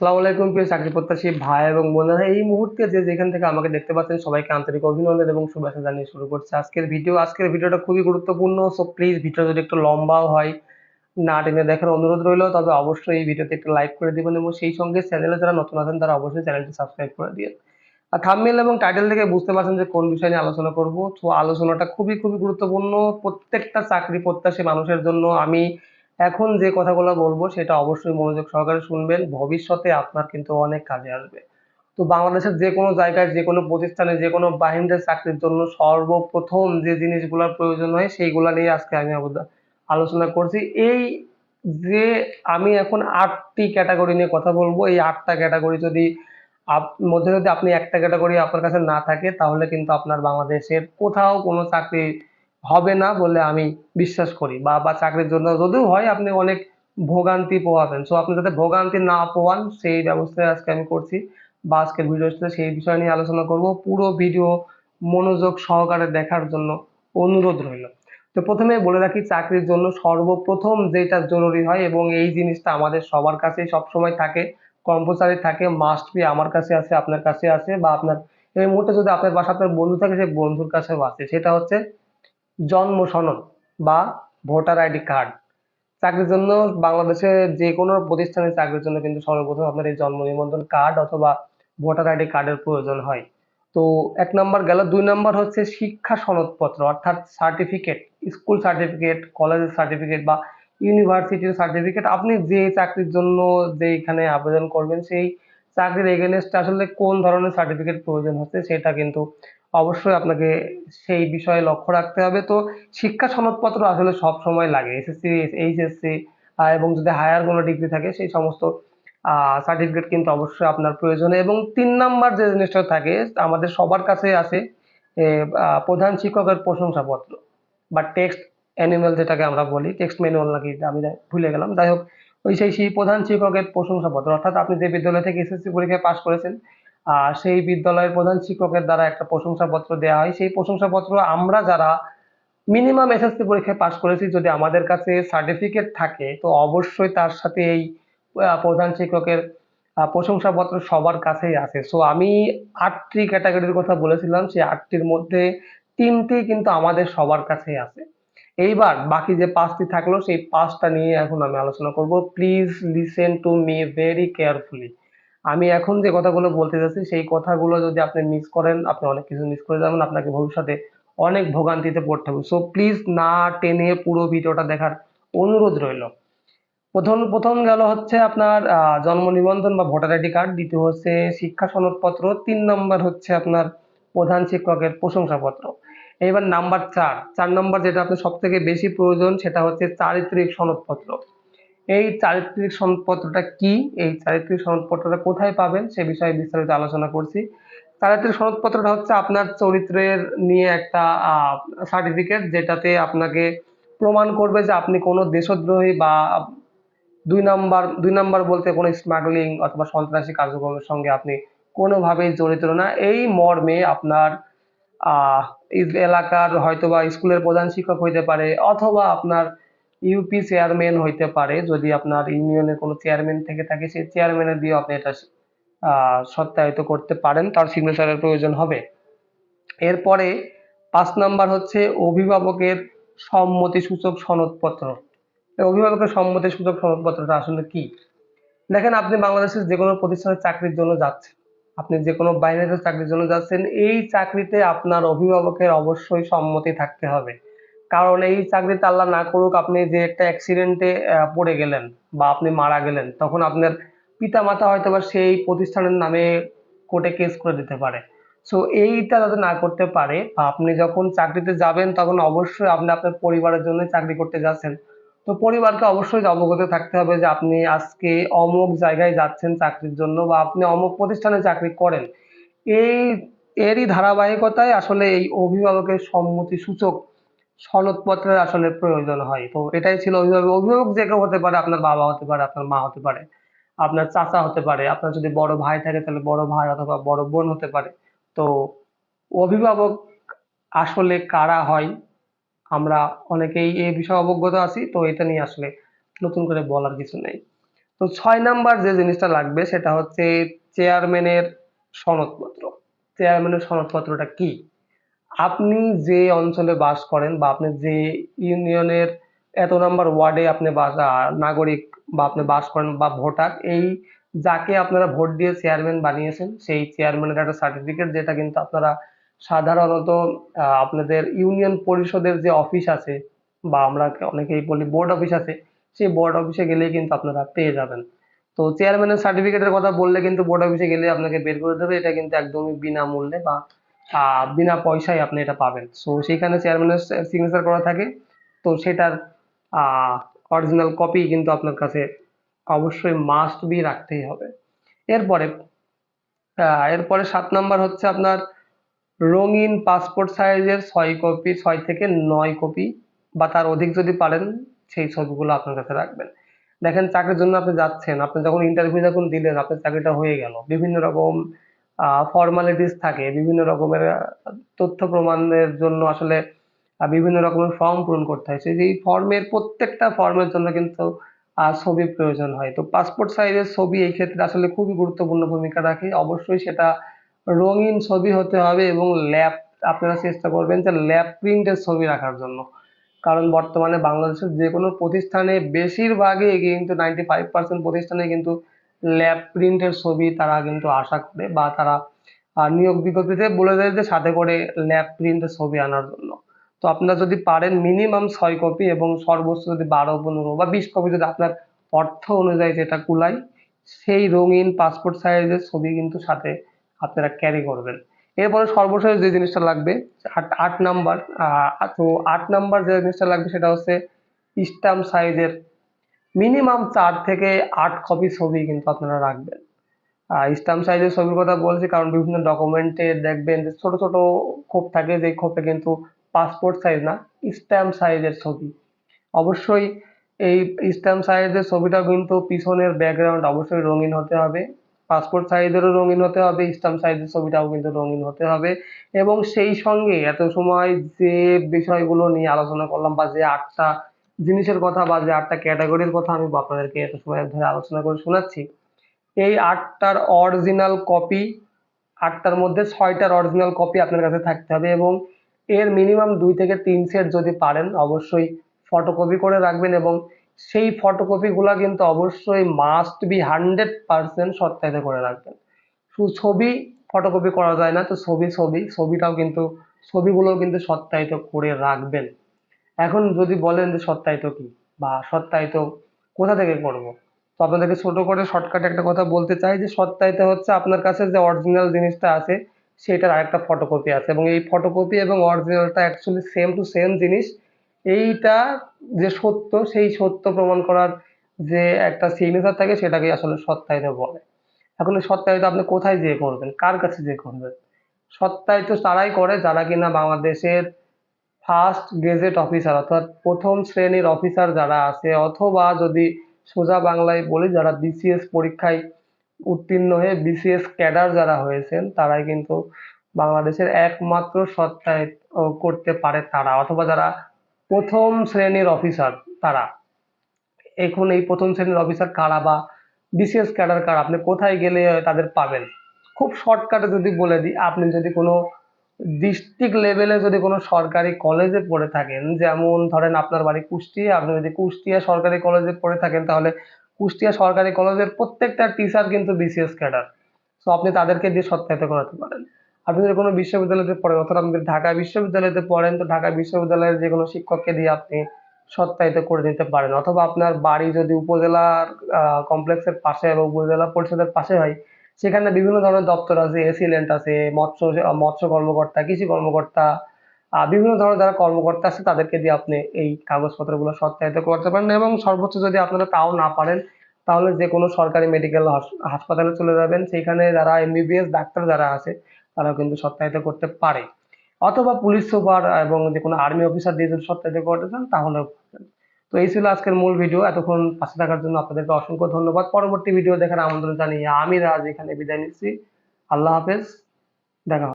আসসালামু আলাইকুম প্রিয় চাকরি প্রত্যাশী ভাই এবং বোনেরা। এই মুহূর্তে যে যেখান থেকে আমাকে দেখতে পাচ্ছেন, সবাইকে আন্তরিক অভিনন্দন এবং শুভেচ্ছা জানিয়ে শুরু করছে আজকের ভিডিও। আজকের ভিডিওটা খুবই গুরুত্বপূর্ণ সো প্লিজ ভিডিও যদি একটু লম্বাও হয়, না টেনে দেখার অনুরোধ রইল, তবে অবশ্যই এই ভিডিওতে একটু লাইক করে দিবেন এবং সেই সঙ্গে চ্যানেলে যারা নতুন আছেন, তারা অবশ্যই চ্যানেলটি সাবস্ক্রাইব করে দিয়ে আর থাম্বনেল এবং টাইটেল থেকে বুঝতে পারছেন যে কোন বিষয় নিয়ে আলোচনা করব। তো আলোচনাটা খুবই খুবই গুরুত্বপূর্ণ। প্রত্যেকটা চাকরি প্রত্যাশী মানুষের জন্য আমি এখন যে কথাগুলো বলব সেটা অবশ্যই মনোযোগ সহকারে শুনবেন। ভবিষ্যতে আপনার কিন্তু অনেক কাজে আসবে। তো বাংলাদেশের যে কোনো জায়গায়, যে কোনো প্রতিষ্ঠানে, যে কোনো বাহিনীর চাকরির জন্য সর্বপ্রথম যে জিনিসগুলোর প্রয়োজন হয়, সেইগুলা নিয়ে আজকে আমি আলোচনা করছি। এই যে আমি এখন আটটি ক্যাটাগরি নিয়ে কথা বলব, এই আটটা ক্যাটাগরি যদি মধ্যে যদি আপনি একটা ক্যাটাগরি আপনার কাছে না থাকে, তাহলে কিন্তু আপনার বাংলাদেশের কোথাও কোনো চাকরি হবে না বলে আমি বিশ্বাস করি বা বা চাকরির জন্য যদিও হয় আপনি অনেক ভোগান্তি পোহাবেন। সো আপনি যাতে ভোগান্তি না পোয়ান সেই ব্যবস্থায় আজকে আমি করছি। বা, আজকের ভিডিওতে সেই বিষয় নিয়ে আলোচনা করব। পুরো ভিডিও মনোযোগ সহকারে দেখার জন্য অনুরোধ রইল। তো প্রথমে বলে রাখি, চাকরির জন্য সর্বপ্রথম যেটা জরুরি হয় এবং এই জিনিসটা আমাদের সবার কাছেই সবসময় থাকে কম্পালসারি থাকে মাস্ট বি আমার কাছে আছে, আপনার কাছে আছে বা আপনার, এই মুহূর্তে যদি আপনার বাসা আপনার বন্ধু থাকে, সেই বন্ধুর কাছেও আছে। সেটা হচ্ছে জন্ম সনদ বা ভোটার আইডি কার্ড। চাকরির জন্য বাংলাদেশে যে কোনো প্রতিষ্ঠানে চাকরির জন্য কিন্তু সর্বপ্রথম আপনার এই জন্ম নিবন্ধন কার্ড অথবা ভোটার আইডি কার্ডের প্রয়োজন হয়। তো এক নম্বর গেল, দুই নাম্বার হচ্ছে শিক্ষা সনদপত্র অর্থাৎ সার্টিফিকেট স্কুল সার্টিফিকেট কলেজের সার্টিফিকেট বা ইউনিভার্সিটির সার্টিফিকেট আপনি যে চাকরির জন্য যেখানে আবেদন করবেন, সেই চাকরির এগেনস্টে আসলে কোন ধরনের সার্টিফিকেট প্রয়োজন হচ্ছে সেটা কিন্তু অবশ্যই আপনাকে সেই বিষয়ে লক্ষ্য রাখতে হবে। তো শিক্ষা সনদপত্র আসলে সব সময় লাগে। এসএসসি এইচএসসি এবং যদি হায়ার কোনো ডিগ্রি থাকে, সেই সমস্ত সার্টিফিকেট কিন্তু অবশ্যই আপনার প্রয়োজন। এবং তিন নাম্বার যে জিনিসটা থাকে, আমাদের সবার কাছে আছে প্রধান শিক্ষকের প্রশংসাপত্র বা টেক্সট অ্যানিমেল যেটাকে আমরা বলি টেক্সট ম্যানুয়াল নাকি আমি ভুলে গেলাম। যাই হোক, ওই সেই সেই প্রধান শিক্ষকের প্রশংসাপত্র। অর্থাৎ আপনি যে বিদ্যালয় থেকে এসএসসি পরীক্ষায় পাশ করেছেন সেই বিদ্যালয়ের প্রধান শিক্ষকের দ্বারা একটা প্রশংসাপত্র দেওয়া হয়। সেই প্রশংসাপত্র আমরা যারা মিনিমাম এসএসসি পরীক্ষায় পাশ করেছি, যদি আমাদের কাছে সার্টিফিকেট থাকে, তো অবশ্যই তার সাথে এই প্রধান শিক্ষকের প্রশংসাপত্র সবার কাছেই আছে। সো আমি আটটি ক্যাটাগরির কথা বলেছিলাম, সেই আটটির মধ্যে তিনটি কিন্তু আমাদের সবার কাছেই আছে। এইবার বাকি যে পাঁচটি থাকল, সেই পাঁচটা নিয়ে এখন আমি আলোচনা করব। Please listen to me very carefully আমি এখন যে কথাগুলো বলতে যাচ্ছি, সেই কথাগুলো যদি আপনি মিস করেন, আপনি অনেক কিছু মিস করে যাবেন, আপনাকে ভবিষ্যতে অনেক ভোগান্তিতে পড়তে হবে। সো প্লিজ না টেনে পুরো ভিডিওটা দেখার অনুরোধ রইল। প্রথম প্রথম গেল হচ্ছে আপনার জন্ম নিবন্ধন বা ভোটার আইডি কার্ড, দ্বিতীয় হচ্ছে শিক্ষা সনদপত্র, তিন নম্বর হচ্ছে আপনার প্রধান শিক্ষকের প্রশংসাপত্র। এবার নাম্বার চার চার নম্বর যেটা আপনার সব থেকে বেশি প্রয়োজন, সেটা হচ্ছে চারিত্রিক সনদপত্র। এই চারিত্রিক সনদপত্রটা কি? এই চারিত্রিক সনদপত্রটা কোথায় পাবেন? সে বিষয়ে বিস্তারিত আলোচনা করছি। চারিত্রিক সনদপত্রটা হচ্ছে আপনার চরিত্রের নিয়ে একটা সার্টিফিকেট যেটাতে আপনাকে প্রমাণ করবে যে আপনি কোনো দেশদ্রোহী বা দুই নাম্বার দুই নাম্বার বলতে কোনো স্মাগলিং অথবা সন্ত্রাসী কার্যক্রমের সঙ্গে আপনি কোনোভাবেই জড়িত না। এই মর্মে আপনার এলাকার হয়তোবা স্কুলের প্রধান শিক্ষক হইতে পারে অথবা আপনার ইউপি চেয়ারম্যান হইতে পারে, যদি আপনার ইউনিয়নের কোনো চেয়ারম্যান থেকে থাকে, সেই চেয়ারম্যানের দিয়ে আপনি এটা সত্যায়িত করতে পারেন, তার সিগনেচারের প্রয়োজন হবে। এরপরে পাঁচ নাম্বার হচ্ছে অভিভাবকের সম্মতি সূচক সনদপত্র অভিভাবকের সম্মতি সূচক সনদপত্রটা আসলে কি? দেখেন, আপনি বাংলাদেশের যে কোনো প্রতিষ্ঠানে চাকরির জন্য যাচ্ছেন। আপনি যে কোনো বাইরের চাকরির জন্য যাচ্ছেন, এই চাকরিতে আপনার অভিভাবকের অবশ্যই সম্মতি থাকতে হবে। কারণ এই চাকরিতে আল্লাহ না করুক আপনি যে একটা অ্যাক্সিডেন্টে পড়ে গেলেন বা আপনি মারা গেলেন, তখন আপনার পিতা মাতা হয়তো বা সেই প্রতিষ্ঠানের নামে কোর্টে কেস করে দিতে পারে। সো এইটা যাতে না করতে পারে, বা আপনি যখন চাকরিতে যাবেন, তখন অবশ্যই আপনি আপনার পরিবারের জন্য চাকরি করতে যাচ্ছেন। তো পরিবারকে অবশ্যই অবগত থাকতে হবে যে আপনি আজকে অমুক জায়গায় যাচ্ছেন চাকরির জন্য, বা আপনি অমুক প্রতিষ্ঠানে চাকরি করেন। এই, এরই ধারাবাহিকতায় আসলে এই অভিভাবকের সম্মতি সূচক সনদপত্রের আসলে প্রয়োজন হয়। তো এটাই ছিল অভিভাবক। অভিভাবক যে কেউ হতে পারে, আপনার বাবা হতে পারে, আপনার মা হতে পারে, আপনার চাচা হতে পারে, আপনার যদি বড় ভাই থাকে, তাহলে বড় ভাই অথবা বড় বোন হতে পারে। তো অভিভাবক আসলে কারা হয়? আমরা অনেকেই এই বিষয়ে অবগত আছি, তো এটা নিয়ে আসলে নতুন করে বলার কিছু নেই। তো ছয় নাম্বার যে জিনিসটা লাগবে, সেটা হচ্ছে চেয়ারম্যানের সনদপত্র। চেয়ারম্যানের সনদপত্রটা কি? আপনি যে অঞ্চলে বাস করেন বা আপনি যে ইউনিয়নের এত নাম্বার ওয়ার্ডে আপনি বাস নাগরিক বা আপনি বাস করেন বা ভোটার, এই যাকে আপনারা ভোট দিয়ে চেয়ারম্যান বানিয়েছেন, সেই চেয়ারম্যানের একটা সার্টিফিকেট যেটা কিন্তু আপনারা সাধারণত আপনাদের ইউনিয়ন পরিষদের যে অফিস আছে, বা আমরা অনেকেই বলি বোর্ড অফিস আছে, সেই বোর্ড অফিসে গেলেই কিন্তু আপনারা পেয়ে যাবেন। তো চেয়ারম্যানের সার্টিফিকেটের কথা বললে কিন্তু বোর্ড অফিসে গেলে আপনাকে বের করে দেবে, এটা কিন্তু একদমই বিনামূল্যে বা বিনা পয়সায় আপনি এটা পাবেন। সো সেখানে চেয়ারম্যানের সিগনেচার করা থাকে। তো সেটার অরিজিনাল কপি কিন্তু আপনার কাছে অবশ্যই মাস্ট বি রাখতেই হবে। এরপরে এরপরে সাত নাম্বার হচ্ছে আপনার রঙিন পাসপোর্ট সাইজের ছয় কপি ছয় থেকে নয় কপি বা তার অধিক যদি পারেন, সেই ছবিগুলো আপনার কাছে রাখবেন। দেখেন, চাকরির জন্য আপনি যাচ্ছেন, আপনি যখন ইন্টারভিউ যখন দিলেন, আপনার চাকরিটা হয়ে গেল। বিভিন্ন রকম ফর্মালিটিস থাকে, বিভিন্ন রকমের তথ্য প্রমাণের জন্য আসলে বিভিন্ন রকমের ফর্ম পূরণ করতে হয়। সেই ফর্মের প্রত্যেকটা ফর্মের জন্য কিন্তু ছবি প্রয়োজন হয়। তো পাসপোর্ট সাইজের ছবি এই ক্ষেত্রে আসলে খুবই গুরুত্বপূর্ণ ভূমিকা রাখে। অবশ্যই সেটা রঙিন ছবি হতে হবে এবং ল্যাব আপনারা চেষ্টা করবেন যে ল্যাব প্রিন্টের ছবি রাখার জন্য। কারণ বর্তমানে বাংলাদেশের যে কোনো প্রতিষ্ঠানে বেশিরভাগই কিন্তু নাইনটি ফাইভ পার্সেন্ট প্রতিষ্ঠানে কিন্তু ল্যাব প্রিন্টের ছবি তারা কিন্তু আশা করে বা তারা নিয়োগ বিজ্ঞপ্তিতে বলে দেয় যে সাথে করে ল্যাব প্রিন্টের ছবি আনার জন্য। তো আপনারা যদি পারেন মিনিমাম ছয় কপি এবং সর্বোচ্চ যদি বারো, পনেরো বা বিশ কপি যদি আপনার অর্থ অনুযায়ী যেটা কুলায়, সেই রঙিন পাসপোর্ট সাইজের ছবি কিন্তু সাথে আপনারা ক্যারি করবেন। এরপরে সর্বশেষ যে জিনিসটা লাগবে, আট আট নাম্বার তো আট নাম্বার যে জিনিসটা লাগবে সেটা হচ্ছে স্ট্যাম্প সাইজের মিনিমাম চার থেকে আট কপি ছবি কিন্তু আপনারা রাখবেন। স্ট্যাম্প সাইজের ছবির কথা বলছি, কারণ বিভিন্ন ডকুমেন্টে দেখবেন যে ছোট ছোট খোপ থাকে যে খোপে কিন্তু পাসপোর্ট সাইজ না স্ট্যাম্প সাইজের ছবি। অবশ্যই এই স্ট্যাম্প সাইজের ছবিটা কিন্তু পিছনের ব্যাকগ্রাউন্ড অবশ্যই রঙিন হতে হবে। পাসপোর্ট সাইজেরও রঙিন হতে হবে স্ট্যাম্প সাইজের ছবিটাও কিন্তু রঙিন হতে হবে। এবং সেই সঙ্গে এত সময় যে বিষয়গুলো নিয়ে আলোচনা করলাম বা যে আটটা জিনিসের কথা বা যে আটটা ক্যাটাগরির কথা আমি আপনাদেরকে এত সময় ধরে আলোচনা করে শোনাচ্ছি। এই আটটার অরিজিনাল কপি আটটার মধ্যে ছয়টার অরিজিনাল কপি আপনার কাছে থাকতে হবে এবং এর মিনিমাম দুই থেকে তিন সেট যদি পারেন, অবশ্যই ফটোকপি করে রাখবেন এবং সেই ফটোকপিগুলো কিন্তু অবশ্যই মাস্ট বি হান্ড্রেড পার্সেন্ট সত্যায়িত করে রাখবেন। শুধু ছবি ফটোকপি করা যায় না, তো ছবি ছবি, ছবিটাও কিন্তু, ছবিগুলোও কিন্তু সত্যায়িত করে রাখবেন। এখন যদি বলেন যে সত্যায়িত কি? বা সত্যায়িত কোথা থেকে করব? তো আপনাদেরকে ছোট করে শর্টকাটে একটা কথা বলতে চাই যে সত্যায়িত হচ্ছে আপনার কাছে যে অরিজিনাল জিনিসটা আছে, সেটার আরেকটা ফটোকপি আছে। এবং এই ফটোকপি এবং অরিজিনালটা অ্যাকচুয়ালি সেম টু সেম জিনিস। এইটা যে সত্য, সেই সত্য প্রমাণ করার যে একটা সিগনেচার থাকে সেটাকে আসলে সত্যায়িত বলে। এখন এই সত্যায়িত আপনি কোথায় যেয়ে করবেন? কার কাছে যেয়ে করবেন? সত্যায়িত তারাই করে যারা কিনা বাংলাদেশের ফার্স্ট গেজেট অফিসার, অর্থাৎ প্রথম শ্রেণির অফিসার যারা আছে, অথবা যদি সোজা বাংলায় বলি, যারা বিসিএস পরীক্ষায় উত্তীর্ণ হয়ে বিসিএস ক্যাডার যারা হয়েছেন, তারাই কিন্তু বাংলাদেশের একমাত্র সত্যায়িত করতে পারে তারা, অথবা যারা প্রথম শ্রেণির অফিসার তারা। এখন এই প্রথম শ্রেণির অফিসার কারা বা বিসিএস ক্যাডার কারা? আপনি কোথায় গেলে তাদের পাবেন? খুব শর্টকাটে যদি বলে দিই, আপনি যদি কোনো ডিস্ট্রিক্ট লেভেলে যদি কোনো সরকারি কলেজে পড়ে থাকেন, যেমন ধরেন আপনার বাড়ি কুষ্টিয়া, আপনি যদি কুষ্টিয়া সরকারি কলেজে পড়ে থাকেন, তাহলে কুষ্টিয়া সরকারি কলেজের প্রত্যেকটা টিচার কিন্তু বিসিএস ক্যাডার তো আপনি তাদেরকে দিয়ে সত্যায়িত করাতে পারেন। আপনি যদি কোনো বিশ্ববিদ্যালয়তে পড়েন, অথবা আপনি ঢাকা বিশ্ববিদ্যালয়তে পড়েন, তো ঢাকা বিশ্ববিদ্যালয়ের যে কোনো শিক্ষককে দিয়ে আপনি সত্যায়িত করে নিতে পারেন। অথবা আপনার বাড়ি যদি উপজেলার কমপ্লেক্সের পাশে বা উপজেলা পরিষদের পাশে হয় সেখানে বিভিন্ন ধরনের দপ্তর আছে এসিলেন্ট আছে মৎস্য মৎস্য কর্মকর্তা কৃষি কর্মকর্তা আহ, বিভিন্ন ধরনের যারা কর্মকর্তা আছে তাদেরকে দিয়ে আপনি এই কাগজপত্রগুলো সত্যায়িত করতে পারেন এবং সর্বোচ্চ যদি আপনারা তাও না পারেন তাহলে যে কোনো সরকারি মেডিকেল হাসপাতালে চলে যাবেন। সেখানে যারা এমবিবিএস ডাক্তার যারা আছে তারাও কিন্তু সত্যায়িত করতে পারে। অথবা পুলিশ সুপার এবং যে কোনো আর্মি অফিসার দিয়ে যদি সত্যায়িত করতে চান তাহলেও তো এই ছিল আজকের মূল ভিডিও এতক্ষণ পাশে থাকার জন্য আপনাদেরকে অসংখ্য ধন্যবাদ। পরবর্তী ভিডিও দেখার আমন্ত্রণ জানিয়ে আমি রাজ এখানে বিদায় নিচ্ছি। আল্লাহ হাফেজ। দেখা।